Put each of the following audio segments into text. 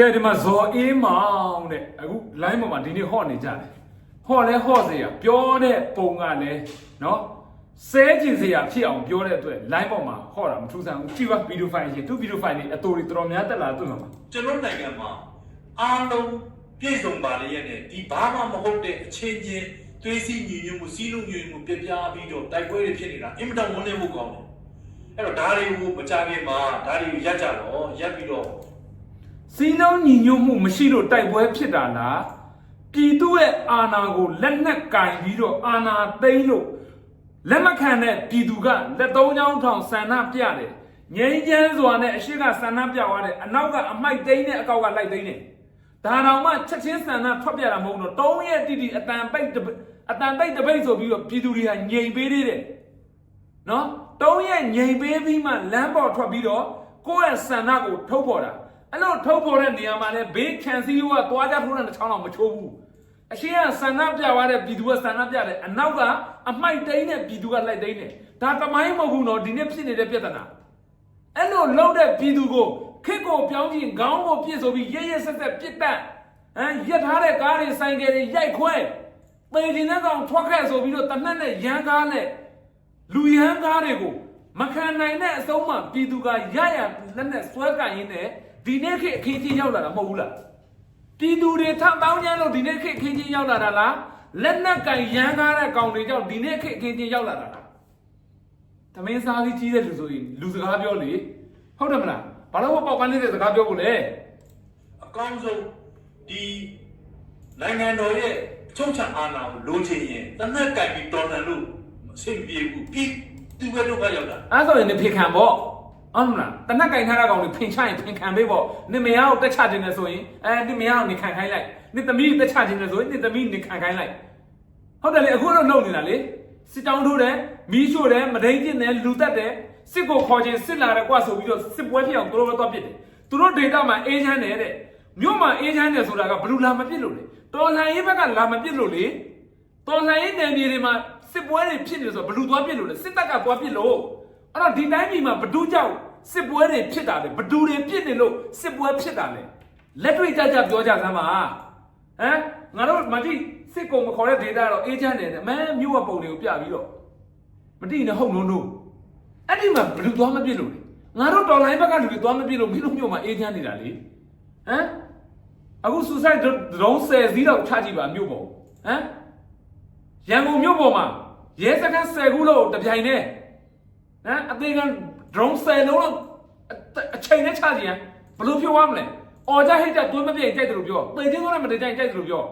ကဲဒီမှာဇော်အေးမောင်တဲ့အခု line ပေါ်မှာဒီနေ့ဟော့နေကြတယ်ဟော့လဲဟော့စေရပြောတဲ့ပုံကလည်းနော်စဲကျင်စရာဖြစ်အောင်ပြောတဲ့အတွက် line ပေါ်မှာဟော့တာမထူးဆန်းဘူးကြည့်ပါဗီဒီယိုဖိုင်ရှင်သူဗီဒီယိုဖိုင်လေးအတူတွေတော်တော်များတက်လာတွေ့မှာပါကျွန်တော်နိုင်ငံမှာအားလုံးပြည့်စုံပါလေရဲ့နဲ့ဒီဘာမှမဟုတ်တဲ့အချင်းချင်းသွေးစည်းညီညွတ်မှုစီးလုံးညီညွတ်မှုပြပြပြီးတော့တိုက်ပွဲတွေဖြစ်နေတာအင်မတန်ဝန်းနေဖို့ကောင်းတယ်အဲ့တော့ဒါတွေကိုမကြခင်မှာဒါတွေကိုရက်ကြတော့ရက်ပြီးတော့ စီလုံးညီညွတ်မှုမရှိလို့တိုက်ပွဲဖြစ်တာလားပြည်သူရဲ့အာဏာကိုလက်နက်ကင်ပြီးတော့အာဏာသိမ်းလို့လက်မခံတဲ့ပြည်သူကလက်သုံးချောင်းထောင်ဆန္ဒပြတယ်ငြိမ်းချမ်းစွာနဲ့အရှိကဆန္ဒပြသွားတယ်အနောက်ကအမိုက်သိမ်းတဲ့အကောက်ကလိုက်သိမ်းတယ်ဒါတော့မှချက်ချင်းဆန္ဒထွက်ပြတာမဟုတ်တော့တုံးရဲ့တိတိအတန်ပိတ်တပိတ်အတန်ပိတ်တပိတ်ဆိုပြီးတော့ပြည်သူတွေကငြိမ်ပေးသေးတယ်နော်တုံးရဲ့ငြိမ်ပေးပြီးမှလမ်းပေါ်ထွက်ပြီးတော့ကိုယ့်ရဲ့ဆန္ဒကိုထုတ်ပေါ်တာ အဲ့လိုထုတ်ပေါ်တဲ့နေရာမှာလည်းဘေးခံစည်းရိုးကသွားကြထိုးတဲ့တစ်ချောင်းတော့မချိုးဘူးအရှိကဆန္ဒပြသွားတဲ့ပြည်သူကဆန္ဒပြတယ်အနောက်ကအမိုက်တိန်တဲ့ပြည်သူကလိုက်တိန်တယ်ဒါတမိုင်းမဟုတ်ဘူးနော်ဒီနေ့ဖြစ်နေတဲ့ပြဿနာအဲ့လိုလှုပ်တဲ့ပြည်သူကိုခစ်ကိုပြောင်းချင်းခေါင်းကိုပြစ်ဆိုပြီးရဲရဲဆက်ဆက်ပြစ်တက်ဟမ်ရက်ထားတဲ့ကားတွေဆိုင်ကယ်တွေရိုက်ခွဲပေတင်တဲ့ကောင်ထွက်ခဲ့ဆိုပြီးတော့တနက်နဲ့ရန်ကားနဲ့လူရန်ကားတွေကိုမခံနိုင်တဲ့အဆုံးမှပြည်သူကရရလက်နဲ့စွဲကင်ရင်းနဲ့ ဒီနေ့ခေတ်အခင်းချင်းရောက်လာတာမဟုတ်ဘူးလားပြည်သူတွေထပ်ပေါင်းချမ်းလို့ဒီနေ့ခေတ်အခင်းချင်းရောက်လာတာလားလက်နက်ကင်ရန်ကားတဲ့ကောင်တွေကြောင့်ဒီနေ့ခေတ်အခင်းချင်းရောက်လာတာလားသမင်းစားလေးကြီးတဲ့လူဆိုရင်လူစကားပြောလေဟုတ်တယ်မလားဘာလို့ပေါက်ပန်းနေတဲ့စကားပြောဖို့လဲအကောင်းဆုံးဒီနိုင်ငံတော်ရဲ့အချုပ်ချာအာဏာကိုလိုချင်ရင်တနက်ကင်ပြီးတော်လှန်လို့မစိတ်ပြေဘူးပြီးသူပဲဒုက္ခရောက်တာအဲ့ဆိုရင်နေဖေခံပေါ့ ဟုတ်မလားတနက်ကင်ထားတဲ့ကောင်တွေဖင်ချရင်ဖင်ခံပေးပေါ့နေမယားကိုတက်ချတင်နေဆိုရင်အဲဒီမယားကိုနေခံခိုင်းလိုက်နေသမီးကိုတက်ချတင်နေဆိုရင်နေသမီးနေခံခိုင်းလိုက်ဟုတ်တယ်လေအခုတော့လုံနေတာလေစစ်တောင်းထိုးတယ်မီးရှို့တယ်မဒိန်ကျင်တယ်လူတက်တယ်စစ်ကိုခေါ်ခြင်းစစ်လာတယ်ကွာဆိုပြီးတော့စစ်ပွဲဖြစ်အောင်သူတို့ပဲတော့ပြစ်တယ်သူတို့ဒေတာမှာအေးချမ်းတယ်တဲ့မြို့မှာအေးချမ်းတယ်ဆိုတာကဘယ်လိုလာမပြစ်လို့လဲတော်လှန်ရေးဘက်ကလာမပြစ်လို့လေတော်လှန်ရေးနယ်မြေတွေမှာစစ်ပွဲတွေဖြစ်နေဆိုဘယ်လိုသွားပြစ်လို့လဲစစ်တပ်ကသွားပြစ်လို့ အဲ့တော့ဒီတိုင်းပြည်မှာဘဒုကြောင့်စစ်ပွဲတွေဖြစ်တာလေဘဒုတွေဖြစ်နေလို့စစ်ပွဲဖြစ်တာလေလက်တွေ့ကြကြပြောကြစမ်းပါဟမ်ငါတို့မတိစစ်ကုံမခေါ်တဲ့ဒေတာတော့အေဂျင့်တယ်မဲမြို့ဝပုံတွေကိုပြပြီးတော့မတိနဲ့ဟုတ်နုံနုံအဲ့ဒီမှာဘဒုသွားမပြစ်လို့လေငါတို့တော်လိုင်းဘက်ကလူတွေသွားမပြစ်လို့မင်းတို့မြို့မှာအေဂျင့်နေတာလေဟမ်အခု suicide drone 10စီးတော့ချကြည့်ပါမြို့ပေါ်ဟမ်ရန်ကုန်မြို့ပေါ်မှာရဲစခန်း10ခုလို့တပြိုင်တည်း ဟမ်အသေးက drone ဆယ်လုံးတော့အချိန်နဲ့ချကြည့်ရန်ဘယ်လိုပြောရမလဲအော်ကြဟိတ်ကြတွင်းမပြည့်ကြိုက်တယ်လို့ပြောပေချင်းကတော့မတည်ကြိုက်ကြိုက်တယ်လို့ပြော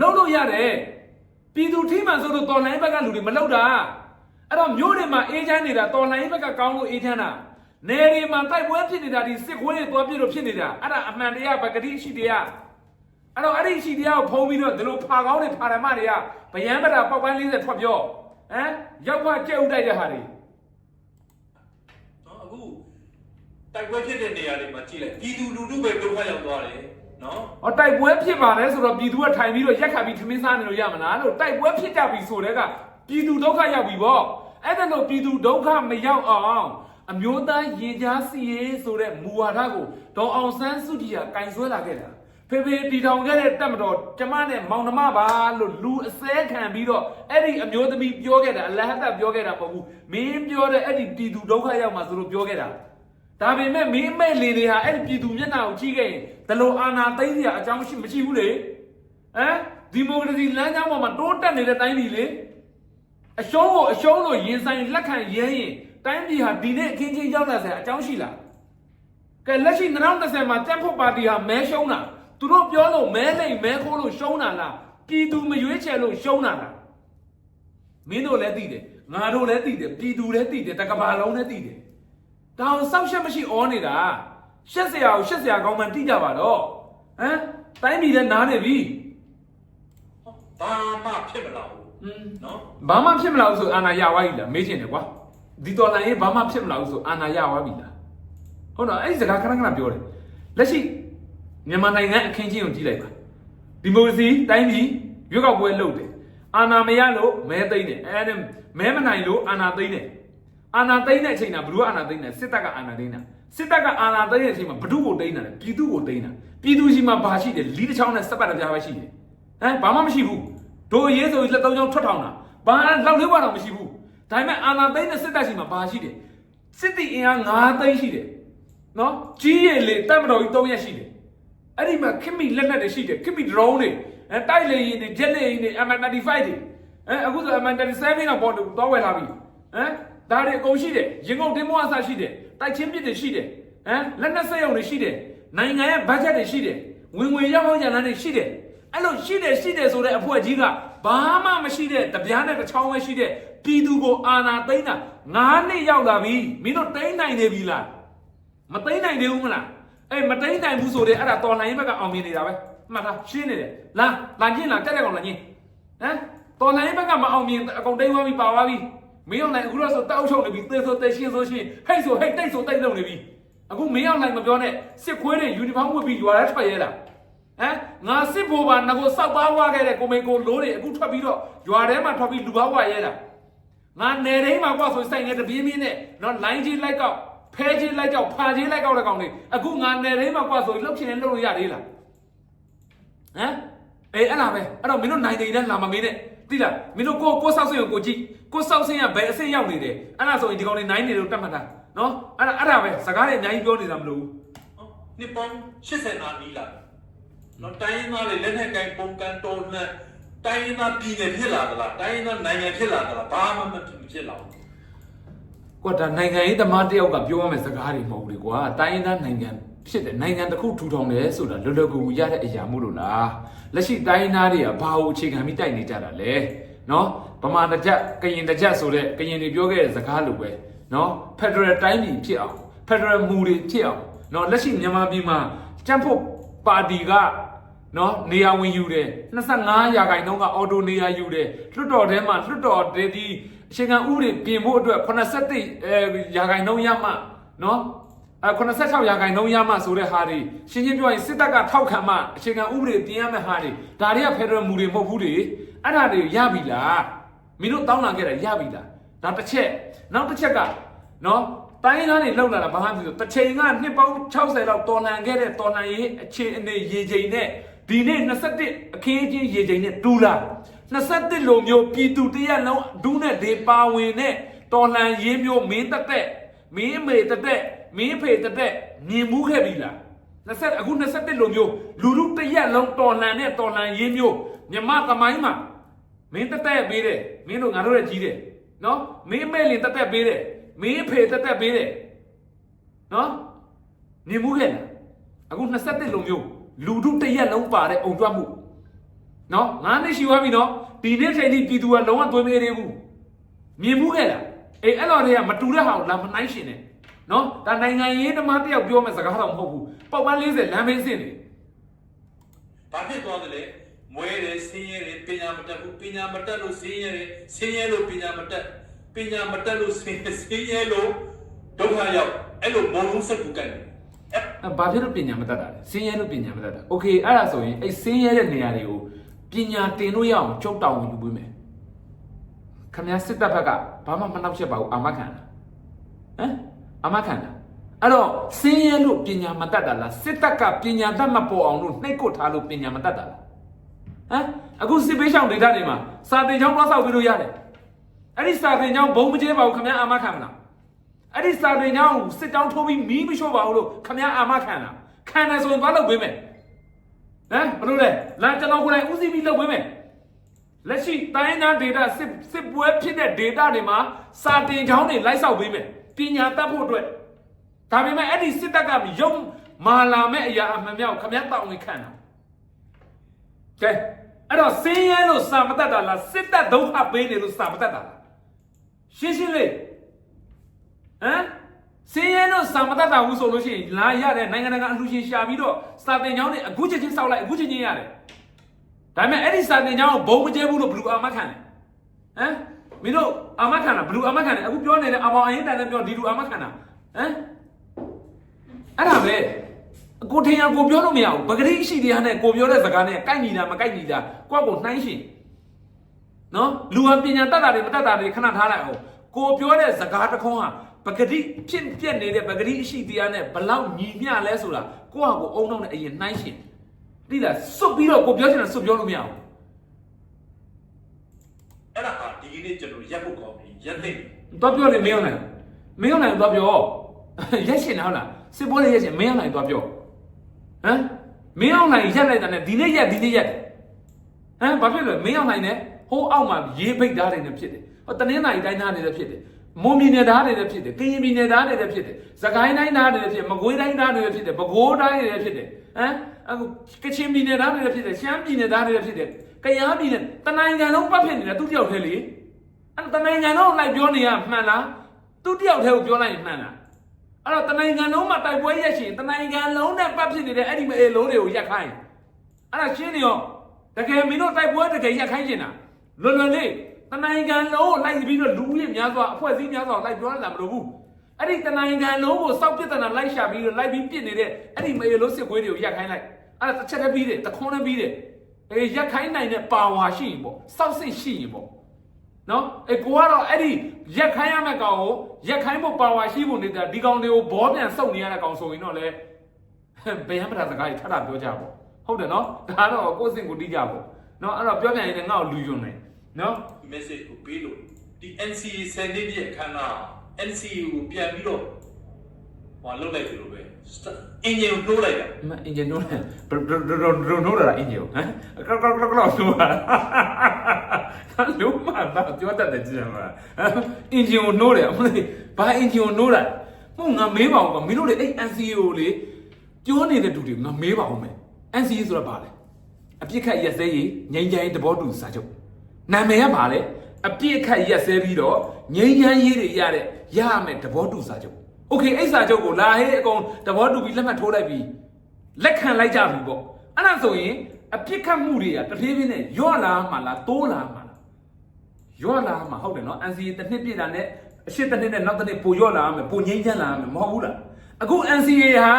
လုံးလို့ရတယ်ပြည်သူထိမှန်ဆိုတော့တော်လိုင်းဘက်ကလူတွေမလောက်တာအဲ့တော့မြို့တွေမှာအေးချမ်းနေတာတော်လိုင်းဘက်ကကောင်းလို့အေးချမ်းတာနေတွေမှာတိုက်ပွဲဖြစ်နေတာဒီစစ်ခွေးတွေတွားပြစ်လို့ဖြစ်နေတာအဲ့ဒါအမှန်တရားပကတိရှိတရားအဲ့တော့အဲ့ဒီရှိတရားကိုဖုံးပြီးတော့ဒီလိုဖာကောင်းတွေဖာရမတွေကဗျံပတာပေါက်ပန်း40ထွက်ပြောဟမ်ရောက်ခွကြက်ဥတိုက်တဲ့ဟာတွေ နော်အခု တိုက်ပွဲဖြစ်တဲ့နေရာတွေမှာကြည့်လိုက်ပြည်သူလူထုပဲဒုက္ခရောက်သွားတယ်နော်။ဟောတိုက်ပွဲဖြစ်ပါတယ်ဆိုတော့ပြည်သူကထိုင်ပြီးတော့ရက်ခတ်ပြီးထမင်းစားနေလို့ရမလားလို့တိုက်ပွဲဖြစ်ကြပြီဆိုတဲ့ကပြည်သူဒုက္ခရောက်ပြီပေါ့။အဲ့ဒါလို့ပြည်သူဒုက္ခမရောက်အောင်အမျိုးသားရင်ကြားစီရေးဆိုတဲ့မူဝါဒကိုဒေါ်အောင်ဆန်းစုကြည်ကကင်ဆွဲလာခဲ့တာ။ဖေဖေတီထောင်ခဲ့တဲ့တက်မတော်ကျမနဲ့မောင်နှမပါလို့လူအစဲခံပြီးတော့အဲ့ဒီအမျိုးသမီးပြောခဲ့တာအလဟတ်ပြောခဲ့တာမဟုတ်ဘူး။မင်းပြောတဲ့အဲ့ဒီပြည်သူဒုက္ခရောက်မှာဆိုလို့ပြောခဲ့တာ။ ဒါပေမဲ့မင်းမဲ့လင်တွေဟာအဲ့ဒီပြည်သူမျက်နှာကိုကြည့်ခဲ့ရင်ဒလိုအာနာသိမ့်စရာအကြောင်းရှိမရှိဘူးလေဟမ်ဒီမိုကရေစီလမ်းကြောင်းပေါ်မှာတိုးတက်နေတဲ့တိုင်းပြည်လေအရှုံးကိုအရှုံးလို့ရင်ဆိုင်လက်ခံရဲရင်တိုင်းပြည်ဟာဒီနေ့အခင်းချင်းရောက်လာစရာအကြောင်းရှိလားကဲလက်ရှိ2010မှာတက်ဖို့ပါတီဟာမဲရှုံးတာသူတို့ပြောလို့မဲလိမ့်မဲခိုးလို့ရှုံးတာလားပြည်သူမရွေးချယ်လို့ရှုံးတာလားမင်းတို့လည်းသိတယ်ငါတို့လည်းသိတယ်ပြည်သူလည်းသိတယ်တကဘာလုံးလည်းသိတယ် ဒါအောင်စောက်ရှက်မရှိဩနေတာရှက်စရာကိုရှက်စရာကောင်းမှတိကြပါတော့ဟမ်တိုင်းပြည်လည်းနားနေပြီဘာမှဖြစ်မလာဘူးဟွန်းနော်ဘာမှဖြစ်မလာဘူးဆိုအာနာရဝါပြီလားမေးချင်တယ်ကွာဒီတော်လိုင်းရေးဘာမှဖြစ်မလာဘူးဆိုအာနာရဝါပြီလားဟုတ်တော့အဲ့ဒီစကားခဏခဏပြောတယ်လက်ရှိမြန်မာနိုင်ငံအခင်းချင်းကိုကြည့်လိုက်ပါဒီမိုကရေစီတိုင်းပြည်ရွေးကောက်ပွဲလုပ်တယ်အာနာမရလို့မဲသိမ့်တယ်အဲ့ဒါမဲမနိုင်လို့အာနာသိမ့်တယ် အာနာသိမ့်တဲ့အချိန်ကဘယ်သူကအာနာသိမ့်တယ်စစ်တပ်ကအာနာသိမ့်တာစစ်တပ်ကအာဏာသိမ်းတဲ့အချိန်မှာဘဒုကိုသိမ်းတာလေပြည်သူကိုသိမ်းတာပြည်သူရှိမှဘာရှိတယ်လီးတစ်ချောင်းနဲ့စက်ပတ်တစ်ပြားပဲရှိတယ်ဟမ်ဘာမှမရှိဘူးတို့အရေးဆိုလက်သုံးချောင်းထွက်ထောင်တာဘာလောက်လေးဘွားတော့မရှိဘူးဒါပေမဲ့အာဏာသိမ်းတဲ့စစ်တပ်ရှိမှဘာရှိတယ်စစ်တီအင်အား9သိန်းရှိတယ်နော်ကြီးရည်လေတပ်မတော်ကြီး3ရက်ရှိတယ်အဲ့ဒီမှာခင်မီလက်နက်တွေရှိတယ်ခင်မီ drone တွေအဲတိုက်လေရင်တွေဂျက်လေရင်တွေ M35 တွေအဲအခုဆို M37 တော့ပေါ်တော့ဝယ်လာပြီဟမ် ဒါတွေအကုန်ရှိတယ်ရင်ကုန်တင်းမောအစရှိတယ်တိုက်ချင်းပစ်တွေရှိတယ်ဟမ်လက်နက်စက်ရုံတွေရှိတယ်နိုင်ငံရဲ့ဘတ်ဂျက်တွေရှိတယ်ဝင်ငွေရောက်အောင်ကြံတဲ့တွေရှိတယ်အဲ့လိုရှိတယ်ရှိတယ်ဆိုတဲ့အဖွဲ့ကြီးကဘာမှမရှိတဲ့တပြားနဲ့တစ်ချောင်းပဲရှိတဲ့ပြည်သူကိုအာဏာသိမ်းတာ9နှစ်ရောက်လာပြီမင်းတို့သိမ်းနိုင်နေပြီလားမသိမ့်နိုင်သေးဘူးမလားအေးမသိမ့်နိုင်ဘူးဆိုတဲ့အဲ့ဒါတော်လိုင်းဘက်ကအောင်မြင်နေတာပဲမှတ်သားရှင်းနေတယ်လာလာချင်းလာတက်တဲ့ကောင်လာချင်းဟမ်တော်လိုင်းဘက်ကမအောင်မြင်အကုန်တိတ်သွားပြီပါသွားပြီ မင်းအောင်နိုင်အခုတော့ဆိုတောက်ချုပ်နေပြီသေဆိုသေရှင်းဆိုရှင်းဟိတ်ဆိုဟိတ်တိတ်ဆိုတိတ်လုံနေပြီအခုမင်းအောင်နိုင်မပြောနဲ့စစ်ခွေးတွေယူနီဖောင်းဝတ်ပြီးရွာထဲထွက်ရဲတာဟမ်ငါစစ်ဘိုးပါငါကိုစောက်ပါဝါခဲ့တဲ့ကိုမေကိုလိုးတွေအခုထွက်ပြီးတော့ရွာထဲမှာထွက်ပြီးလူပါဝါရဲတာငါနယ်တိုင်းမှာကွာဆိုစိုက်နေတပြင်းပြင်းနဲ့နော်လိုင်းကြီးလိုက်ကောက်ဖဲကြီးလိုက်ကောက်ဖာကြီးလိုက်ကောက်တဲ့ကောင်တွေအခုငါနယ်တိုင်းမှာကွာဆိုလှုပ်ချင်တယ်လှုပ်လို့ရသေးလားဟမ်အေးအဲ့လားပဲအဲ့တော့မင်းတို့နိုင်နေတယ်လာမမင်းနဲ့သိလားမင်းတို့ကိုကိုဆောက်စင်ကိုကိုကြည့် ကိုဆောက်စင်ကဘယ်အဆင့်ရောက်နေတယ်အဲ့ဒါဆိုရင်ဒီကောင်တွေနိုင်နေလို့တတ်မှတ်တာနော်အဲ့ဒါအဲ့ဒါပဲစကားတွေအများကြီးပြောနေတာမလို့ဘူးနော်နှစ်ပေါင်း80နာနီးလာတယ်နော်တိုင်းရင်းသားတွေလက်နက်ကိုင်ပုံကန်တော်လှန်တိုင်းရင်းသားပြည်နယ်ဖြစ်လာသလားတိုင်းရင်းသားနိုင်ငံဖြစ်လာသလားဘာမှမဖြစ်လာဘူးကွာဒါနိုင်ငံရေးသမားတယောက်ကပြောရမယ့်စကားတွေမဟုတ်ဘူးလေကွာတိုင်းရင်းသားနိုင်ငံဖြစ်တယ်နိုင်ငံတစ်ခုထူထောင်တယ်ဆိုတာလွယ်လွယ်ကူကူရတဲ့အရာမို့လို့လားလက်ရှိတိုင်းရင်းသားတွေကဘာကိုအခြေခံပြီးတိုက်နေကြတာလဲ နော်ဗမာတကြကရင်တကြဆိုတဲ့ကရင်တွေပြောခဲ့တဲ့စကားလိုပဲနော်ဖက်ဒရယ်တိုင်းပြည်ဖြစ်အောင်ဖက်ဒရယ်မူတွေဖြစ်အောင်နော်လက်ရှိမြန်မာပြည်မှာကြံ့ဖို့ပါတီကနော်နေရာဝင်ယူတယ်25ရာခိုင်နှုန်းကအော်တိုနေရာယူတယ်လွတ်တော်ထဲမှာလွတ်တော်တည်းဒီအချိန်ခံဥပဒေပြင်ဖို့အတွက်87အဲရာခိုင်နှုန်းရမှနော်အဲ86ရာခိုင်နှုန်းရမှဆိုတဲ့ဟာတွေရှင်းရှင်းပြောရင်စစ်တပ်ကထောက်ခံမှအချိန်ခံဥပဒေပြင်ရမယ့်ဟာတွေဒါတွေကဖက်ဒရယ်မူတွေမဟုတ်ဘူးတွေ အဲ့ဒါတွေရပြီလားမင်းတို့တောင်းလာခဲ့တာရပြီလားဒါတစ်ချက်နောက်တစ်ချက်ကနော်တိုင်းသားတွေလောက်လာတာဘာမှမဖြစ်ဘူးတစ်ချိန်ကနှစ်ပေါင်း60လောက်တော်လှန်ခဲ့တဲ့တော်လှန်ရေးအခြေအနေရေချိန်နဲ့ဒီနေ့21အခင်းအကျင်းရေချိန်နဲ့တူလာ21လိုမျိုးပြည်သူတရက်လုံးဒူးနဲ့ဒေပါဝင်နဲ့တော်လှန်ရေးမျိုးမင်းတက်တက်မင်းအမေတက်တက်မင်းအဖေတက်တက်မြင်မှုခဲ့ပြီလား20အခု21လိုမျိုးလူလူတရက်လုံးတော်လှန်နဲ့တော်လှန်ရေးမျိုး မြမသမိုင်းမှာမင်းတက်တက်ပေးတယ်မင်းတို့ငါတို့ရဲ့ကြီးတယ်နော်မင်းမဲ့လင်တက်တက်ပေးတယ်မင်းဖေတက်တက်ပေးတယ်နော်နေမှုခဲ့လားအခု21လုံမျိုးလူတို့တစ်ရက်လုံးပါတဲ့အုံကြွမှုနော်ငါးနှစ်ရှိသွားပြီနော်ဒီနေ့ချိန်ထိပြည်သူကလုံးဝသွေးမေးသေးဘူးမြင်မှုခဲ့လားအေးအဲ့လိုတွေကမတူတဲ့ဟာကိုလာမနိုင်ရှင်နဲ့နော်ဒါနိုင်ငံရေးသမားတယောက်ပြောမဲ့စကားတော့မဟုတ်ဘူးပေါက်ပန်း40လမ်းမင်းစင်နေဘာဖြစ်သွားသလဲ မွဲတယ်ဆင်းရဲတယ်ပညာမတတ်ဘူးပညာမတတ်လို့ဆင်းရဲတယ်ဆင်းရဲလို့ပညာမတတ်ပညာမတတ်လို့ဆင်းရဲဆင်းရဲလို့ဒုက္ခရောက်အဲ့လိုဘုံလုံးစက်ကူကတ်တယ်အဲ့ အဲ့ဘာဖြစ်လို့ပညာမတတ်တာလဲစင်းရဲလို့ပညာမတတ်တာโอเคအဲ့ဒါဆိုရင်အဲ့စင်းရဲတဲ့နေရာတွေကိုပညာတင်လို့ရအောင်ကြုတ်တောင်းဝင်ယူပေးမယ်ခမည်းစစ်တပ်ဘက်ကဘာမှမနှောက်ချက်ပါဘူးအာမခံတာဟမ်အာမခံတာအဲ့တော့စင်းရဲလို့ပညာမတတ်တာလားစစ်တပ်ကပညာတတ်မပေါ်အောင်လို့နှိပ်ကွပ်ထားလို့ပညာမတတ်တာလား ဟမ်အခုစစ်ပေးရှောင်းဒေတာတွေမှာစာတင်ကျောင်းသွားဆောက်ပြီးလို့ရတယ်အဲ့ဒီစာတင်ကျောင်းဘုံမကျဲပါဘူးခမည်းအာမခံမလားအဲ့ဒီစာပင်ကြောင်းစစ်တောင်းထိုးပြီးမီးမရှို့ပါဘူးလို့ခမရအာမခံတာခံတယ်ဆိုရင်ဘာလုပ်ပေးမယ်ဟမ်ဘယ်လိုလဲလာကျွန်တော်ကိုယ်တိုင်ဦးစီးပြီးလုပ်ပေးမယ်လက်ရှိတိုင်းသားဒေတာစစ်စစ်ပွဲဖြစ်တဲ့ဒေတာတွေမှာစာတင်ကြောင်းတွေလိုက်ဆောက်ပေးမယ်ပညာတတ်ဖို့အတွက်ဒါပေမဲ့အဲ့ဒီစစ်တပ်ကယုံမာလာမဲ့အရာအမှန်မြောက်ခမရတောင်းဝင်ခံတာကဲ အဲ့တော့စင်းရဲလို့စာမတတ်တာလားစစ်တပ်ဒုက္ခပေးနေလို့စာမတတ်တာလားရှင်းရှင်းလေးဟမ်စင်းရဲတော့စာမတတ်တာဘူးဆိုလို့ရှိရင်လာရတဲ့နိုင်ငံတကာအလှူရှင်ရှာပြီးတော့စာတင်ကြောင်းတွေအခုချက်ချင်းစောက်လိုက်အခုချက်ချင်းရတယ်ဒါပေမဲ့အဲ့ဒီစာတင်ကြောင်းကိုဘုံမကျဲဘူးလို့ဘလူအာမခံတယ်ဟမ်မင်းတို့အာမခံတာဘလူအာမခံတယ်အခုပြောနေတဲ့အမောင်အရင်တန်နဲ့ပြောဒီလူအာမခံတာဟမ်အဲ့ဒါပဲ ကိုထင်ရကိုပြောလို့မရဘူးပဂရိရှိတရားနဲ့ကိုပြောတဲ့စကားနဲ့ကိုက်ညီတာမကိုက်ညီတာကိုယ့်ကိုနှိုင်းရှင်နော်လူဟာပညာတတ်တာတွေမတတ်တာတွေခဏထားလိုက်အောင်ကိုပြောတဲ့စကားတစ်ခုံးဟာပဂတိဖြစ်ပြက်နေတဲ့ပဂတိအရှိတရားနဲ့ဘလောက်ညီမျှလဲဆိုတာကိုယ့်ဟာကိုယ်အုံနောက်နဲ့အရင်နှိုင်းရှင်သိလားစွတ်ပြီးတော့ကိုပြောချင်တာစွတ်ပြောလို့မရဘူးအဲ့ဒါဟာဒီကနေ့ကျွန်တော်ရက်ဖို့ကောင်းပြီရက်သိမ့်တော့ပြောနေမင်းအောင်နိုင်မင်းအောင်နိုင်တော့ပြောရက်ရှင်လားဟုတ်လားစစ်ပွဲလေးရက်ရှင်မင်းအောင်နိုင်တော့ပြော ဟမ်မင်းအောင်နိုင်ရက်လိုက်တာနဲ့ဒီနေ့ရက်ဒီနေ့ရက်ဟမ်ဘာဖြစ်လဲမင်းအောင်နိုင်နဲ့ဟိုးအောက်မှာရေးပိတ်ဓာတ်တွေနဲ့ဖြစ်တယ်ဟောတနင်္လာရီတိုင်းဓာတ်တွေနဲ့ဖြစ်တယ်မွန်ပြည်နယ်ဓာတ်တွေနဲ့ဖြစ်တယ်ကရင်ပြည်နယ်ဓာတ်တွေနဲ့ဖြစ်တယ်စကိုင်းတိုင်းဓာတ်တွေနဲ့ဖြစ်မကွေးတိုင်းဓာတ်တွေနဲ့ဖြစ်တယ်ပဲခူးတိုင်းတွေနဲ့ဖြစ်တယ်ဟမ်အခုကချင်ပြည်နယ်ဓာတ်တွေနဲ့ဖြစ်တယ်ရှမ်းပြည်နယ်ဓာတ်တွေနဲ့ဖြစ်တယ်ကယားပြည်နယ်တနိုင်ငံလုံးပတ်ဖြစ်နေတယ်သူတယောက်တည်းလေအဲ့တော့တနိုင်ငံလုံးလိုက်ပြောနေရမှန်လားသူတယောက်တည်းကိုပြောလိုက်ရင်မှန်လား အဲ့တော့တနိုင်ငံလုံးမှာတိုက်ပွဲရက်ရှင်တနိုင်ငံလုံးနဲ့ပတ်ဖြစ်နေတဲ့အဲ့ဒီမအေလုံးတွေကိုရက်ခိုင်းအဲ့ဒါရှင်းနေရောတကယ်မင်းတို့တိုက်ပွဲတကယ်ရက်ခိုင်းချင်တာလွယ်လွယ်လေးတနိုင်ငံလုံးကိုလိုက်ပြီးတော့လူကြီးများစွာအဖွဲ့အစည်းများစွာလိုက်ပြောလာမလို့ဘူးအဲ့ဒီတနိုင်ငံလုံးကိုစောက်ပြစ်တနာလိုက်ရှာပြီးတော့လိုက်ပြီးပြစ်နေတဲ့အဲ့ဒီမအေလုံးစစ်ခွေးတွေကိုရက်ခိုင်းလိုက်အဲ့ဒါတစ်ချက်တည်းပြီးတယ်တခွန်းတည်းပြီးတယ်အေးရက်ခိုင်းနိုင်တဲ့ပါဝါရှိရင်ပေါ့စောက်စစ်ရှိရင်ပေါ့ နော်အဲကိုကတော့အဲ့ဒီရက်ခိုင်းရမယ့်ကောင်ကိုရက်ခိုင်းဖို့ပါဝါရှိဖို့နေတာဒီကောင်တွေကိုဘောပြန်စုပ်နေရတဲ့ကောင်ဆိုရင်တော့လေဘယ်ဟမ်ပတာစကားကြီးထပ်တာပြောကြပေါ့ဟုတ်တယ်နော်ဒါတော့ကိုယ့်စင်ကိုတီးကြပေါ့နော်အဲ့တော့ပြောပြန်ရင်လည်းငါ့ကိုလူယွန်းနေနော် message ကိုပေးလို့ဒီ NCA ဆယ်နှစ်ပြည့်အခမ်းအနား NCA ကိုပြန်ပြီးတော့ဟိုလောက်လိုက်ပြီလို့ပဲ အင်ဂျင်ကိုနှိုးလိုက်တာမအင်ဂျင်နိုးတယ်ဘယ်ဘယ်ဘယ်ဘယ်နိုးတာအင်ဂျင်ဟမ်ကောက်ကောက်ကောက်ကောက်နိုးတာလုံးမပါပြောတတ်တယ်ကြည့်ရမှာအင်ဂျင်ကိုနိုးတယ်အမလေးဘာအင်ဂျင်ကိုနိုးတာမဟုတ်ငါမေးပါဦးကမင်းတို့လေအဲ့ NCA ကိုလေပြောနေတဲ့တူတွေငါမေးပါဦးမယ် NCA ဆိုတာဘာလဲအပြစ်ခတ်ရက်စဲရေးငြိမ်းချမ်းရေးတဘောတူစာချုပ်နာမည်ကဘာလဲအပြစ်ခတ်ရက်စဲပြီးတော့ငြိမ်းချမ်းရေးတွေရတဲ့ရရမယ်တဘောတူစာချုပ် โอเคအဲ့စာချုပ်ကိုလာဟဲ့အကုန်တဘောတူပြီးလက်မှတ်ထိုးလိုက်ပြီး လက်ခံလိုက်ကြပြီပေါ့အဲ့ဒါဆိုရင်အပြစ်ခတ်မှုတွေကတဖြည်းဖြည်းနဲ့ယော့လာမှာလားတိုးလာမှာလားယော့လာမှာဟုတ်တယ်နော် NCA တစ်နှစ်ပြည့်တာနဲ့အရှိတစ်နှစ်နဲ့နောက်တစ်နှစ်ပိုယော့လာမယ်ပိုငိမ့်ချမ်းလာမယ်မဟုတ်ဘူးလားအခု NCA ဟာ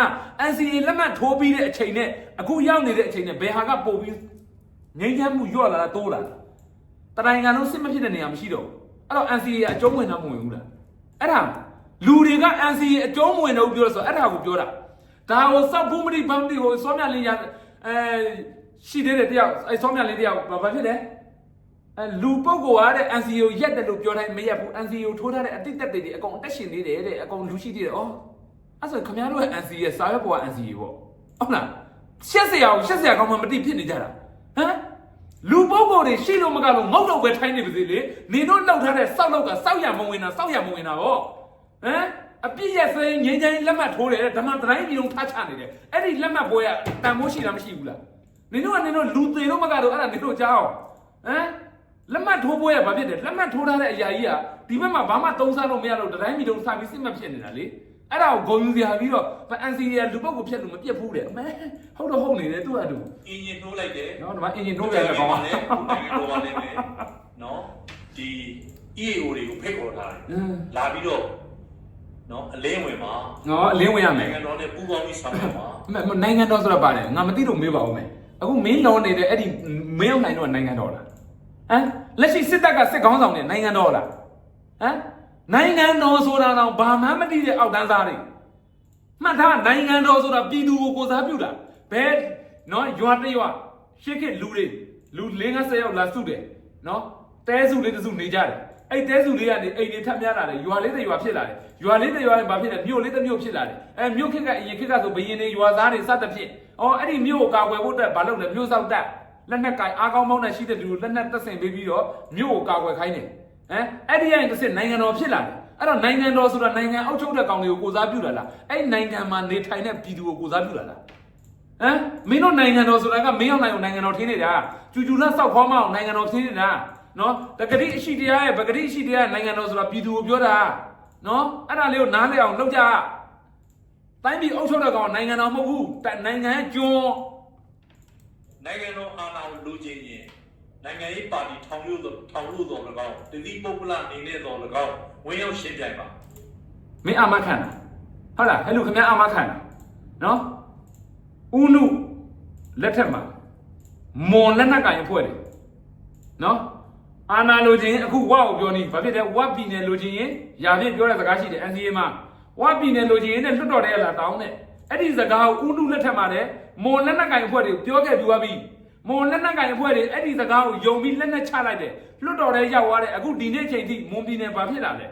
NCA လက်မှတ်ထိုးပြီးတဲ့အချိန်နဲ့အခုရောက်နေတဲ့အချိန်နဲ့ဘယ်ဟာကပိုပြီးငိမ့်ချမ်းမှုယော့လာလားတိုးလာလားတနိုင်ငံလုံးစစ်မဖြစ်တဲ့နေရာမရှိတော့ဘူးအဲ့တော့ NCA ကအကျုံးဝင်တော့မဝင်ဘူးလားအဲ့ဒါ လူတွေက NCA အကျုံးမဝင်တော့ဘူးပြောလို့ဆိုတော့အဲ့ဒါကိုပြောတာဒါကိုစောက်ဘူးမတိဘာမတိကိုစောမြလင်းရအဲရှိသေးတယ်တယောက်အဲစောမြလင်းတယောက်ဘာဘာဖြစ်လဲအဲလူပုဂ္ဂိုလ်ကတဲ့ NCO ရက်တယ်လို့ပြောတိုင်းမရက်ဘူး NCO ထိုးထားတဲ့အတိတ်တက်တွေအကုန်အသက်ရှင်နေတယ်တဲ့အကုန်လူရှိသေးတယ်ဩအဲ့ဆိုခင်ဗျားတို့ရဲ့ NCO ရဲ့စာရွက်ပေါ်က NCO ပေါ့ဟုတ်လားရှက်စရာကိုရှက်စရာကောင်းမှမတိဖြစ်နေကြတာဟမ်လူပုဂ္ဂိုလ်တွေရှိလို့မကလို့ငေါ့တော့ပဲထိုင်းနေပါစေလေနေတို့လောက်ထားတဲ့စောက်လောက်ကစောက်ရမဝင်တာစောက်ရမဝင်တာဟော ဟမ်အပြည့်ရက်စဲငင်းချင်းလက်မှတ်ထိုးတယ်ဓမ္မတိုင်းပြည်လုံးထားချနေတယ်အဲ့ဒီလက်မှတ်ပွဲကတန်မိုးရှိတာမရှိဘူးလားနင်တို့ကနင်တို့လူသေးလို့မကတော့အဲ့ဒါနင်တို့ကြားအောင်ဟမ်လက်မှတ်ထိုးပွဲကဘာဖြစ်တယ်လက်မှတ်ထိုးထားတဲ့အရာကြီးကဒီဘက်မှာဘာမှသုံးစားလို့မရတော့တိုင်းပြည်လုံးစပြီးစစ်မှတ်ဖြစ်နေတာလေအဲ့ဒါကိုဂုံယူစရာပြီးတော့ NCA ကလူပုတ်ကိုဖျက်လို့မပြတ်ဘူးတဲ့အမဲဟုတ်တော့ဟုတ်နေတယ်သူ့အတူအင်ဂျင်နှိုးလိုက်တယ်နော်ဒီမှာအင်ဂျင်ထိုးပြန်တဲ့ကောင်ကလည်းခုနိုင်ငံတော်ပါလိမ့်မယ်နော်ဒီ EAO တွေကိုဖိတ်ခေါ်ထားတယ်အင်းလာပြီးတော့ နော်အလင်းဝင်မှာနော်အလင်းဝင်ရမယ်နိုင်ငံတော်နဲ့ပူးပေါင်းပြီးဆောင်ရွက်မှာမနိုင်ငံတော်ဆိုတာပါတယ်ငါမသိလို့မေးပါဦးမယ်အခုမင်းလုံးနေတဲ့အဲ့ဒီမင်းအောင်နိုင်တော့နိုင်ငံတော်လားဟမ်လက်ရှိစစ်တပ်ကစစ်ကောင်းဆောင်နေနိုင်ငံတော်လားဟမ်နိုင်ငံတော်ဆိုတာတော့ဘာမှမသိတဲ့အောက်တန်းသားတွေမှတ်ထားနိုင်ငံတော်ဆိုတာပြည်သူကိုကိုစားပြုတာဘယ်နော်ရွာတရွာရှစ်ခေတ်လူတွေလူ50ယောက်လာစုတယ်နော်တဲစုလေးတစ်စုနေကြတယ် အဲ့တဲစုလေးကနေအိမ်တွေထပ်များလာတယ်ရွာလေးတစ်ရွာဖြစ်လာတယ်ရွာလေးတစ်ရွာရင်ဘာဖြစ်လဲမြို့လေးတစ်မြို့ဖြစ်လာတယ်အဲမြို့ခေတ်ကအရင်ခေတ်ကဆိုဘယင်းတွေရွာသားတွေစသဖြင့်ဩအဲ့ဒီမြို့ကိုကာကွယ်ဖို့အတွက်ဘာလုပ်လဲမြို့ဆောက်တက်လက်နက်ကင်အားကောင်းမောင်းနဲ့ရှိတဲ့လူလက်နက်သက်ဆင်ပေးပြီးတော့မြို့ကိုကာကွယ်ခိုင်းတယ်ဟမ်အဲ့ဒီရင်တစ်စစ်နိုင်ငံတော်ဖြစ်လာတယ်အဲ့တော့နိုင်ငံတော်ဆိုတာနိုင်ငံအောက်ချုပ်တဲ့ကောင်တွေကိုကိုစားပြုတာလားအဲ့နိုင်ငံမှာနေထိုင်တဲ့ပြည်သူကိုကိုစားပြုတာလားဟမ်မင်းတို့နိုင်ငံတော်ဆိုတာကမင်းအောင်နိုင်အောင်နိုင်ငံတော်ထင်းနေတာကျူကျူလက်စောက်ခေါမအောင်နိုင်ငံတော်ထင်းနေတာ နော်တက္ကတိအရှိတရားရဲ့ဗကတိအရှိတရားရဲ့နိုင်ငံတော်ဆိုတာပြည်သူကိုပြောတာနော်အဲ့ဒါလေးကိုနားလည်အောင်လုပ်ကြတိုင်းပြည်အုပ်ချုပ်တဲ့ကောင်နိုင်ငံတော်မဟုတ်ဘူးတနိုင်ငံရဲ့ကျွန်းနိုင်ငံတော်အာဏာကိုလိုချင်ရင်နိုင်ငံရေးပါတီထောင်လို့တော့ထောင်လို့တော့၎င်းတတိပုဂ္ဂလအနေနဲ့တော့၎င်းဝင်ရောက်ရှင်းပြိုင်ပါမင်းအာမခံတာဟုတ်လားဟဲ့လူခင်ဗျားအာမခံတာနော်ဥနုလက်ထက်မှာမွန်လက်နက်ကင်ဖွဲ့တယ်နော် အာနာလိုချင်အခုဝါကိုပြောနေဘာဖြစ်လဲဝါပြည်နယ်လိုချင်ရင်ယာပြည့်ပြောတဲ့စကားရှိတယ် NCA မှာဝါပြည်နယ်လိုချင်ရင်နဲ့လွတ်တော်တဲ့လာတောင်းတဲ့အဲ့ဒီစကားကိုဥနုလက်ထက်မှာလည်းမွန်လက်နက်ကင်အဖွဲ့တွေပြောခဲ့ပြီးသွားပြီမွန်လက်နက်ကင်အဖွဲ့တွေအဲ့ဒီစကားကိုယုံပြီးလက်နက်ချလိုက်တယ်လွတ်တော်တဲ့ရောက်သွားတယ်အခုဒီနေ့ချိန်ထိမွန်ပြည်နယ်ဘာဖြစ်လာလဲ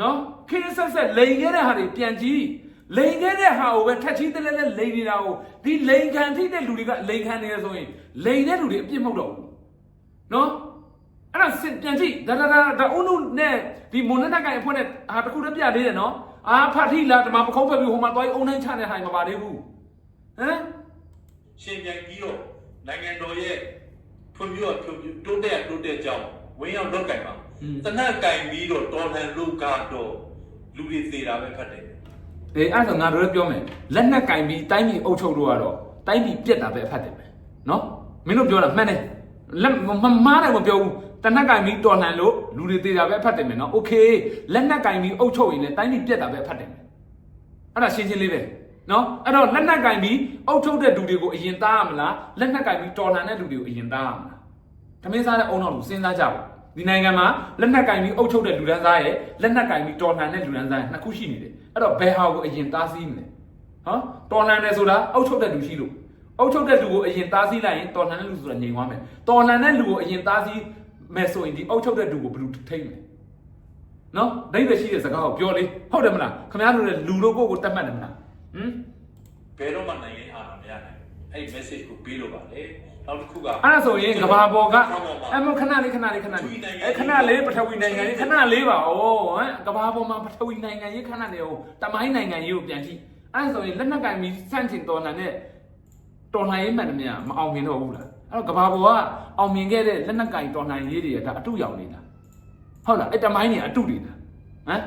နော်ခင်းဆက်ဆက်လိန်ခဲ့တဲ့ဟာတွေပြန်ကြည့်လိန်ခဲ့တဲ့ဟာကိုပဲထက်ချီးတလဲလဲလိန်နေတာကိုဒီလိန်ခံထိတဲ့လူတွေကလိန်ခံနေရဆိုရင်လိန်တဲ့လူတွေအပြစ်မဟုတ်တော့ဘူး နော်အဲ့ဒါစစ်ပြန်ကြည့်ဒါဒါဒါဒါဦးနုနဲ့ဒီမွန်နက်ကိုင်အဖွဲ့နဲ့ဟာတခုတည်းပြသေးတယ်နော်အာဖတ်ထီလာဒီမှာပခုံးဖက်ပြီးဟိုမှာသွားအုံနှင်းချတဲ့ဟာမပါသေးဘူးဟမ်ရှင်ပြန်ပြီးတော့နိုင်ငံတော်ရဲ့ဖွံ့ဖြိုးဖွံ့ဖြိုးတိုးတက်တိုးတက်ကြောင်းဝင်ရောက်လောက်ကင်ပါတနက်ကင်ပြီးတော့တော်လှန်လို့ကတော့လူတွေသေးတာပဲဖတ်တယ်အေးအဲ့ဒါဆိုငါတို့လည်းပြောမယ်လက်နက်ကင်ပြီးတိုင်းပြည်အုပ်ချုပ်လို့ကတော့တိုင်းပြည်ပြက်တာပဲအဖတ်တယ်ပဲနော်မင်းတို့ပြောတာမှန်တယ် လက်မမားတယ်မပြောဘူးတနက်ကင်ပြီးတော်လှန်လို့လူတွေသေးတာပဲအဖတ်တယ်မယ်နော်โอเคလက်နက်ကင်ပြီးအုပ်ချုပ်ရင်လည်းတိုင်းပြည်ပြက်တာပဲအဖတ်တယ်မယ် အဲ့ဒါရှင်းရှင်းလေးပဲနော်အဲ့တော့လက်နက်ကင်ပြီးအုပ်ချုပ်တဲ့လူတွေကိုအရင်သားရမလားလက်နက်ကင်ပြီးတော်လှန်တဲ့လူတွေကိုအရင်သားရမလားတမင်းစားတဲ့အုံတော်လူစဉ်းစားကြပါဒီနိုင်ငံမှာလက်နက်ကင်ပြီးအုပ်ချုပ်တဲ့လူဒန်းစားရဲ့လက်နက်ကင်ပြီးတော်လှန်တဲ့လူဒန်းစားရဲ့နှစ်ခုရှိနေတယ်အဲ့တော့ဘယ်ဟာကိုအရင်သားစီးမလဲဟောတော်လှန်တယ်ဆိုတာအုပ်ချုပ်တဲ့လူရှိလို့ အုပ်ချုပ်တဲ့လူကိုအရင်သားစီးလိုက်ရင်တော်လှန်တဲ့လူဆိုတာငြိမ်သွားမယ်တော်လှန်တဲ့လူကိုအရင်သားစီးမယ်ဆိုရင်ဒီအုပ်ချုပ်တဲ့လူကိုဘယ်လိုထိမ့်မလဲနော်ဒိဗ္ဗရှိတဲ့စကားကိုပြောလေဟုတ်တယ်မလားခင်ဗျားတို့လည်းလူတို့ကိုကိုတတ်မှတ်တယ်မလားဟမ်ဘယ်တော့မှနိုင်ငံအာဏာမရနိုင်အဲ့ဒီ message ကိုပေးလို့ပါလေနောက်တစ်ခုကအဲ့ဒါဆိုရင်ကဘာပေါ်ကအမခဏလေးခဏလေးခဏလေးအဲခဏလေးပထဝီနိုင်ငံရေးခဏလေးပါဩဟမ်ကဘာပေါ်မှာပထဝီနိုင်ငံရေးခဏလေးဟိုတမိုင်းနိုင်ငံရေးကိုပြန်ကြည့်အဲ့ဒါဆိုရင်လက်နက်ကင်ပြီးစန့်ကျင်တော်လှန်တဲ့ တော်လှန်ရေးမှန်တယ်မလားမအောင်မြင်တော့ဘူးလားအဲ့တော့ကဘာပေါ်ကအောင်မြင်ခဲ့တဲ့လက်နက်ကင်တော်လှန်ရေးတွေကဒါအတုရောက်နေတာဟုတ်လားအဲ့တမိုင်းတွေအတုတွေလားဟမ်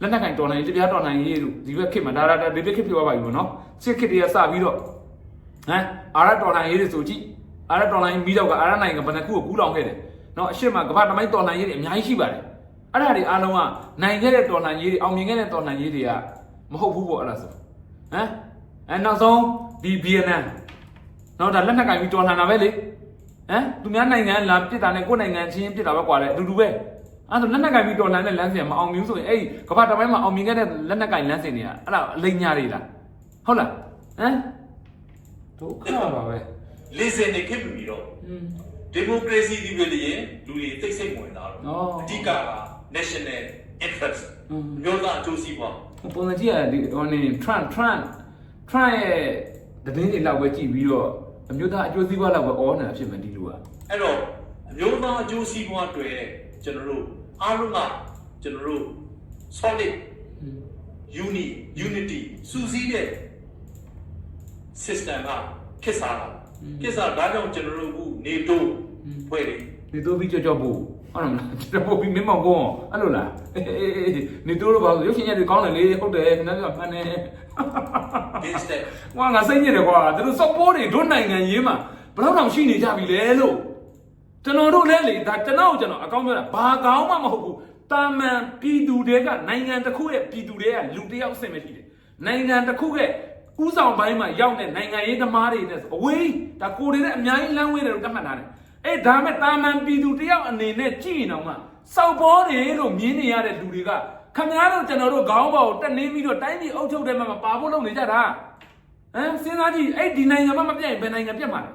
လက်နက်ကင်တော်နိုင်တရားတော်နိုင်ရေးတို့ဒီဘက်ခေတ်မှာဒါဒါဒီဘက်ခေတ်ပြောပါပြီဗောနော်စစ်ခေတ်တွေကစပြီးတော့ဟမ်အာရတော်နိုင်ရေးတွေဆိုကြည့်အာရတော်နိုင်ပြီးတော့ကအာရနိုင်ကဘယ်နှခုကိုကူးလောင်ခဲ့တယ်နော်အရှိမကမ္ဘာတမိုင်းတော်နိုင်ရေးတွေအများကြီးရှိပါတယ်အဲ့ဒါတွေအားလုံးကနိုင်ခဲ့တဲ့တော်နိုင်ရေးတွေအောင်မြင်ခဲ့တဲ့တော်နိုင်ရေးတွေကမဟုတ်ဘူးပေါ့အဲ့ဒါဆိုဟမ်အဲနောက်ဆုံး ဒီ BNN နော်ဒါလက်နက်ကင်ပြီးတော်လှန်တာပဲလေဟမ်သူများနိုင်ငံလာပြစ်တာနဲ့ကိုယ်နိုင်ငံချင်းပြစ်တာပဲကွာလေအတူတူပဲအဲ့ဒါလက်နက်ကင်ပြီးတော်လှန်တဲ့လမ်းစဉ်မအောင်မြင်ဆိုရင်အဲ့ကမ္ဘာတစ်ပိုင်းမှာအောင်မြင်ခဲ့တဲ့လက်နက်ကင်လမ်းစဉ်တွေကအဲ့ဒါအလိမ်ညာတွေလားဟုတ်လားဟမ်ဒုက္ခပါပဲလေစင်နေခဲ့ပြီတော့ဒီမိုကရေစီဒီပြည်ရင်လူတွေသိစိတ်ဝင်လာတော့အဓိကက national interest မျိုးသားအကျိုးစီးပွားပုံစံကြည့်ရဒီ on Trump Trump Trump ရဲ့ သတင်းတွေလောက်ပဲကြည့်ပြီးတော့အမျိုးသားအကျိုးစီးပွားလောက်ပဲဩနာဖြစ်မယ်ဒီလူကအဲ့တော့အမျိုးသားအကျိုးစီးပွားတွေကျွန်တော်တို့အားလုံးကကျွန်တော်တို့ solid uni unity စူးစီးတဲ့ system ကခစ်စားတာခစ်စားဒါကြောင့်ကျွန်တော်တို့ခု NATO ဖွဲ့တယ်နေတော့ပြီးကြောကြောဖို့ဟုတ်တယ်မလားကြောဖို့ပြီးမင်းမောင်ကောအဲ့လိုလားနေတော့လို့ပါရုပ်ရှင်ရက်တွေကောင်းတယ်လေဟုတ်တယ်ခင်ဗျားကမှန်တ ယ် this step ။ငါငါစိတ်ညစ်တယ်ကွာ။သူတို့ support တွေတို့နိုင်ငံရေးမှာဘယ်တော့တောင်ရှိနေကြပြီလဲလို့ကျွန်တော်တို့လည်းလေဒါကျွန်တော်ကျွန်တော်အကောင်းပြောတာဘာကောင်းမှမဟုတ်ဘူး။တာမန်ပြည်သူတွေကနိုင်ငံတစ်ခုရဲ့ပြည်သူတွေကလူတစ်ယောက်အဆင်မရှိတယ်။နိုင်ငံတစ်ခုရဲ့ဥဆောင်ပိုင်းမှာရောက်တဲ့နိုင်ငံရေးသမားတွေနဲ့အဝေးဒါကိုယ်တွေနဲ့အများကြီးလမ်းဝေးတယ်လို့တတ်မှတ်ထားတယ်။အေးဒါမဲ့တာမန်ပြည်သူတစ်ယောက်အနေနဲ့ကြည့်ရင်တော့မှစောက်ဘောတွေလို့မြင်နေရတဲ့လူတွေက ခမားတို့ကျွန်တော်တို့ခေါင်းပေါ်ကိုတက်နေပြီးတော့တိုင်းပြည်အုပ်ချုပ်တဲ့မှာမပါဖို့လုပ်နေကြတာ။ဟမ်စဉ်းစားကြည့်အဲ့ဒီနိုင်ငံမှာမပြတ်ရင်ဘယ်နိုင်ငံပြတ်မှာလဲ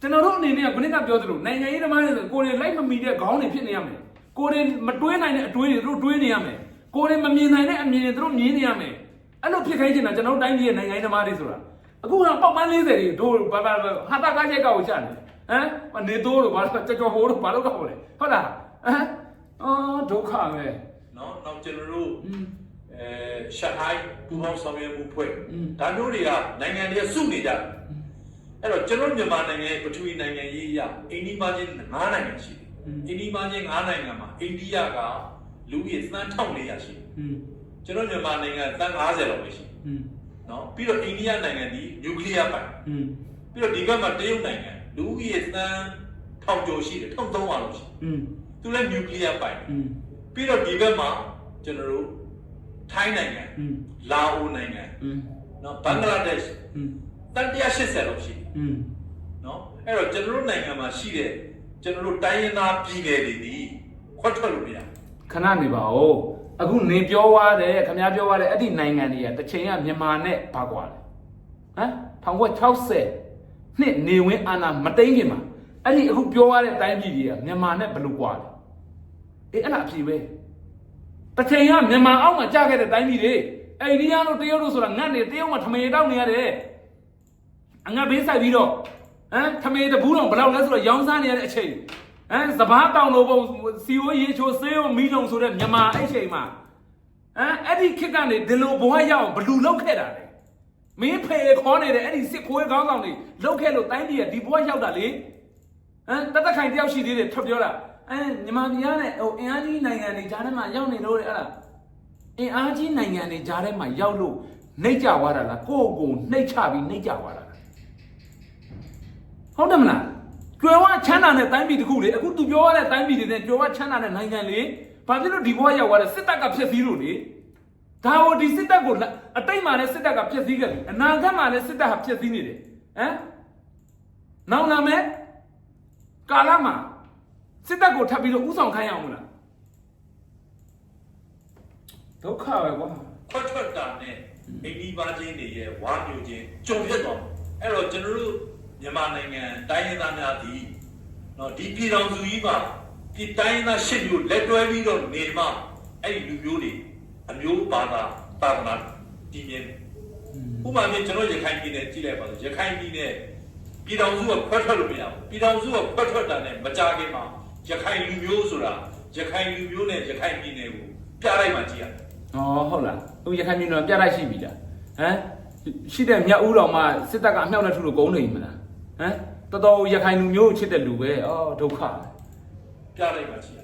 ကျွန်တော်တို့အနေနဲ့ကခဏကပြောသလိုနိုင်ငံရေးသမားတွေဆိုကိုယ်တွေလိုက်မမီတဲ့ခေါင်းတွေဖြစ်နေရမယ်ကိုယ်တွေမတွေးနိုင်တဲ့အတွေးတွေသူတို့တွေးနေရမယ်ကိုယ်တွေမမြင်နိုင်တဲ့အမြင်တွေသူတို့မြင်နေရမယ်အဲ့လိုဖြစ်ခိုင်းချင်တာကျွန်တော်တို့တိုင်းပြည်ရဲ့နိုင်ငံရေးသမားတွေဆိုတာအခုကပေါက်ပန်း40တွေတို့ဘာဘာဟာတာကားချိတ်ကောက်ကိုချတယ်ဟမ်နေတိုးတို့ဘာလို့ကြော်ကြော်ဟိုးတို့ဘာလို့ကောက်လဲဟုတ်လားဟမ် အော်ဒုက္ခပဲ เนาะနောက်ကျွန်တော်တို့ อืม အဲရှန်ဟိုင်းပူပေါင်းဆောင်ရွက်မှုဖွဲ့ อืม ဒါမျိုးတွေကနိုင်ငံတွေကစုနေကြတယ်အဲ့တော့ကျွန်တော်မြန်မာနိုင်ငံရဲ့ပထဝီနိုင်ငံရေးအရအိန္ဒိမချင်း9နိုင်ငံရှိတယ် อืม အိန္ဒိမချင်း9နိုင်ငံမှာအိန္ဒိယကလူဦးရေသန်း1400ရှိတယ် อืม ကျွန်တော်မြန်မာနိုင်ငံသန်း90လောက်ပဲရှိတယ် อืม เนาะပြီးတော့အိန္ဒိယနိုင်ငံဒီနျူကလ িয়ার ပိုင် อืม ပြီးတော့ဒီဘက်မှာတရုတ်နိုင်ငံလူဦးရေသန်းထောင်ကျော်ရှိတယ်1300လောက်ရှိတယ် อืม သူလည်းနျူကလ িয়ার ပိုင်ပြီးတော့ဒီဘက်မှာကျွန်တော်တို့ထိုင်းနိုင်ငံလာအိုနိုင်ငံနော်ဘင်္ဂလားဒေ့ရှ်တန်180လောက်ရှိတယ်နော်အဲ့တော့ကျွန်တော်တို့နိုင်ငံမှာရှိတဲ့ကျွန်တော်တို့တိုင်းရင်းသားပြည်နယ်တွေဒီခွက်ထွက်လို့မရခဏနေပါဦးအခုနေပြောသွားတယ်ခင်ဗျားပြောသွားတယ်အဲ့ဒီနိုင်ငံတွေကတစ်ချိန်ကမြန်မာနဲ့ဘာကွာလဲဟမ်1960နှစ်နေဝင်အာဏာမတိန်ခင်မှာအဲ့ဒီအခုပြောရတဲ့တိုင်းပြည်တွေကမြန်မာနဲ့ဘယ်လိုကွာလဲ အေးအဲ့ဒါအဖြစ်ပဲတစ်ချိန်ကမြန်မာအောက်မှာကြာခဲ့တဲ့တိုင်းပြည်တွေအိန္ဒိယတို့တရုတ်တို့ဆိုတာငတ်နေတရုတ်မှာထမေတောက်နေရတယ်အငတ်ဘေးဆိုင်ပြီးတော့ဟမ်ထမေတဘူးတော့ဘယ်လောက်လဲဆိုတော့ရောင်းစားနေရတဲ့အချိန်ဟမ်စပားတောင်လိုပုံစီဝရေချိုဆေးရောမီးလုံးဆိုတဲ့မြန်မာအဲ့ချိန်မှာဟမ်အဲ့ဒီခစ်ကနေဒီလိုဘဝရအောင်ဘလူလောက်ခဲ့တာလေမင်းဖေခေါ်နေတဲ့အဲ့ဒီစစ်ခွေးကောင်းဆောင်တွေလောက်ခဲ့လို့တိုင်းပြည်ကဒီဘဝရောက်တာလေဟမ်တသက်ခိုင်တယောက်ရှိသေးတယ်ထွက်ပြောတာ အဲမြန်မာပြည်ကလည်းဟိုအင်အားကြီးနိုင်ငံတွေဂျားထဲမှာရောက်နေလို့တဲ့အဲ့ဒါအင်အားကြီးနိုင်ငံတွေဂျားထဲမှာရောက်လို့နှိမ့်ကြသွားတာလားကိုယ့်ကိုယ်နှိမ့်ချပြီးနှိမ့်ကြသွားတာလားဟုတ်တယ်မလားကျွယ်ဝချမ်းသာတဲ့တိုင်းပြည်တစ်ခုလေအခုသူပြောရတဲ့တိုင်းပြည်တွေနဲ့ကျွယ်ဝချမ်းသာတဲ့နိုင်ငံလေဘာဖြစ်လို့ဒီဘဝရောက်သွားတဲ့စစ်တပ်ကဖျက်ဆီးလို့လေဒါဟိုဒီစစ်တပ်ကိုလက်အတိတ်မှာလည်းစစ်တပ်ကဖျက်ဆီးခဲ့တယ်အနာဂတ်မှာလည်းစစ်တပ်ဟာဖျက်ဆီးနေတယ်ဟမ်နောက်လာမယ်ကာလမှာ စစ်တပ်ကိုထပ်ပြီးတော့ဥဆောင်ခိုင်းရအောင်မလားဒုက္ခပဲကွာခွက်ထွက်တာနဲ့အိန္ဒိပါချင်းတွေရဲ့ဝါမျိုးချင်းကြုံဖြစ်သွားမှာအဲ့တော့ကျွန်တော်တို့မြန်မာနိုင်ငံတိုင်းရင်းသားများဒီနော်ဒီပြည်တော်စုကြီးမှာဒီတိုင်းရင်းသားရှစ်မျိုးလက်တွဲပြီးတော့နေမှအဲ့ဒီလူမျိုးတွေအမျိုးဘာသာတာသနာတည်မြဲတယ်ဥပမာမျိုးကျွန်တော်ရခိုင်ပြည်နယ်ကြည့်လိုက်ပါစို့ရခိုင်ပြည်နယ်ပြည်တော်စုကခွက်ထွက်လို့မရဘူးပြည်တော်စုကခွက်ထွက်တာနဲ့မကြခင်မှာ ရခိုင်လူမျိုးဆိုတာရခိုင်လူမျိုးနဲ့ရခိုင်ပြည်နယ်ကိုပြလိုက်မှကြည့်ရတယ်။ဩဟုတ်လား။သူရခိုင်ပြည်နယ်မှာပြလိုက်ရှိပြီလား။ဟမ်ရှိတဲ့မြတ်ဦးတော်မှာစစ်တပ်ကအမြောက်နဲ့ထုလို့ဂုံးနေမလား။ဟမ်တော်တော်ရခိုင်လူမျိုးကိုချစ်တဲ့လူပဲ။အော်ဒုက္ခပဲပြလိုက်ပါရှိရ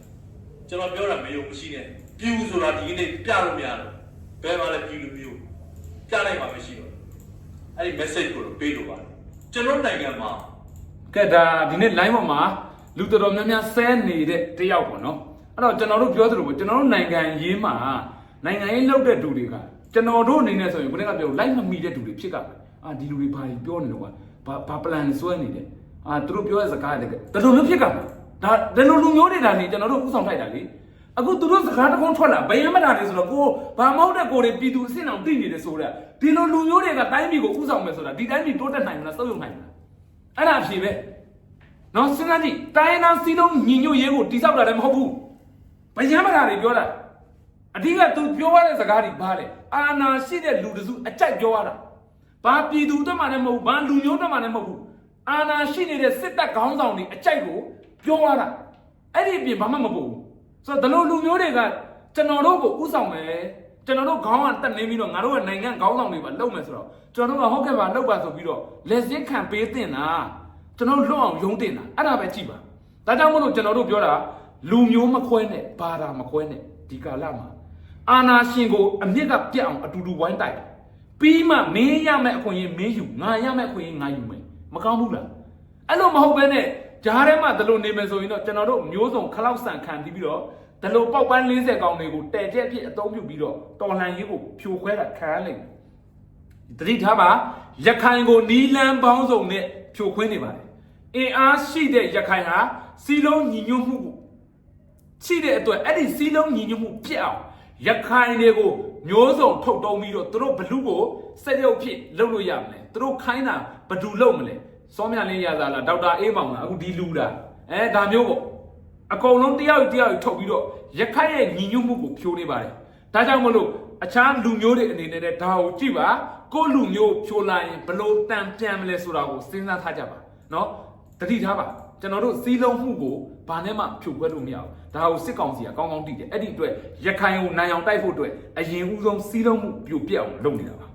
ကျွန်တော်ပြောတာမယုံမရှိနဲ့ပြူဆိုတာဒီနေ့ပြလို့မရတော့ဘယ်မှာလဲပြူလူမျိုးပြလိုက်ပါမရှိတော့အဲ့ဒီ message ကိုတော့ပေးလို့ပါတယ်ကျွန်တော်နိုင်ငံမှာ။ကဲဒါဒီနေ့ line ပေါ်မှာ လူတော်တော်များများဆဲနေတဲ့တယောက်ပေါ့နော်။အဲ့တော့ကျွန်တော်တို့ပြောသလိုပဲကျွန်တော်တို့နိုင်ငံရေးမှာနိုင်ငံရေးလုပ်တဲ့လူတွေကကျွန်တော်တို့အနေနဲ့ဆိုရင်ဘယ်ကပြော line မမီတဲ့လူတွေဖြစ်ကြတယ်။အာဒီလူတွေဘာတွေပြောနေလို့ကွာ။ဘာဘာ plan ဆွဲနေတယ်။အာသူတို့ပြောတဲ့စကားတွေကဒါလိုမျိုးဖြစ်ကြမှာ။ဒါဒါလိုလူမျိုးတွေဒါနေကျွန်တော်တို့ဥဆောင်ထိုက်တာလေ။အခုသူတို့စကားတကုန်းထွက်လာဘယံမတာတွေဆိုတော့ကိုဘာမဟုတ်တဲ့ကိုတွေပြည်သူအစ်စ်အောင်သိနေတယ်ဆိုတော့ဒီလိုလူမျိုးတွေကတိုင်းပြည်ကိုဥဆောင်မယ်ဆိုတာဒီတိုင်းပြည်တိုးတက်နိုင်မလားစုပ်ယုံနိုင်မလားအဲ့ဒါအဖြေပဲ နော်စဉ်းစားကြည့်တိုင်းနာစီလုံးညီညွတ်ရေးကိုတိဆောက်တာလည်းမဟုတ်ဘူးဘယံမတာတွေပြောတာအဓိကသူပြောရတဲ့စကားတွေဘာလဲအာနာရှိတဲ့လူတစုအကြိုက်ပြောရတာဘာပြည်သူတက်မှလည်းမဟုတ်ဘူးဘာလူမျိုးတက်မှလည်းမဟုတ်ဘူးအာနာရှိနေတဲ့စစ်တပ်ခေါင်းဆောင်တွေအကြိုက်ကိုပြောရတာအဲ့ဒီအပြင်ဘာမှမပို့ဘူးဆိုတော့ဒီလိုလူမျိုးတွေကကျွန်တော်တို့ကိုဥဆောင်မယ်ကျွန်တော်တို့ခေါင်းကတက်နေပြီးတော့ငါတို့ကနိုင်ငံခေါင်းဆောင်တွေပါလုပ်မယ်ဆိုတော့ကျွန်တော်တို့ကဟုတ်ကဲ့ပါလုပ်ပါဆိုပြီးတော့လက်စစ်ခံပေးတင်တာ ကျွန်တော်တို့လွတ်အောင်ယုံတင်တာအဲ့ဒါပဲကြည့်ပါဒါကြောင့်မလို့ကျွန်တော်တို့ပြောတာလူမျိုးမခွဲနဲ့ဘာသာမခွဲနဲ့ဒီကာလမှာအာနာရှင်ကိုအမြင့်ကပြတ်အောင်အတူတူဝိုင်းတိုက်ပြီးမှမင်းရမယ့်အခွင့်အရေးမင်းယူငါရမယ့်အခွင့်အရေးငါယူမယ်မကောင်းဘူးလားအဲ့လိုမဟုတ်ဘဲနဲ့ဂျားထဲမှာဒလို့နေမယ်ဆိုရင်တော့ကျွန်တော်တို့မျိုးစုံခလောက်ဆန်ခံပြီးတော့ဒလို့ပေါက်ပန်း40កောင်တွေကိုတဲကျက်ဖြစ်အသုံးပြုပြီးတော့တော်လှန်ရေးကိုဖြိုခွဲတာခံရလိမ့်မယ်တတိထားပါရခိုင်ကိုနီးလန်းပေါင်းစုံနဲ့ဖြိုခွင်းနေပါတယ် အင်အားရှိတဲ့ရခိုင်ဟာစီလုံးညီညွတ်မှုကိုရှိတဲ့အတွက်အဲ့ဒီစီလုံးညီညွတ်မှုပြတ်အောင်ရခိုင်တွေကိုမျိုးစုံထုတ်တုံးပြီးတော့သူတို့ဘလူကိုစက်ရုပ်ဖြစ်လုပ်လို့ရမလဲသူတို့ခိုင်းတာဘယ်သူလုပ်မလဲစောမြလင်းရသားလားဒေါက်တာအေးမောင်လားအခုဒီလူလားအဲဒါမျိုးပေါ့အကုန်လုံးတယောက်တယောက်ထုတ်ပြီးတော့ရခိုင်ရဲ့ညီညွတ်မှုကိုဖြိုးနေပါတယ်ဒါကြောင့်မလို့အခြားလူမျိုးတွေအနေနဲ့လည်းဒါကိုကြည့်ပါကိုယ့်လူမျိုးဖြိုးလိုက်ရင်ဘလို့တန်ပြန်မလဲဆိုတာကိုစဉ်းစားထားကြပါနော် တတိထားပါကျွန်တော်တို့စီးလုံးမှုကိုဘာနဲ့မှဖြိုခွဲလို့မရဘူးဒါကိုစစ်ကောင်စီကကောင်းကောင်းသိတယ်အဲ့ဒီအတွက်ရခိုင်ကိုနိုင်အောင်တိုက်ဖို့အတွက်အရင်ဦးဆုံးစီးလုံးမှုပြိုပြက်အောင်လုပ်နေတာပါ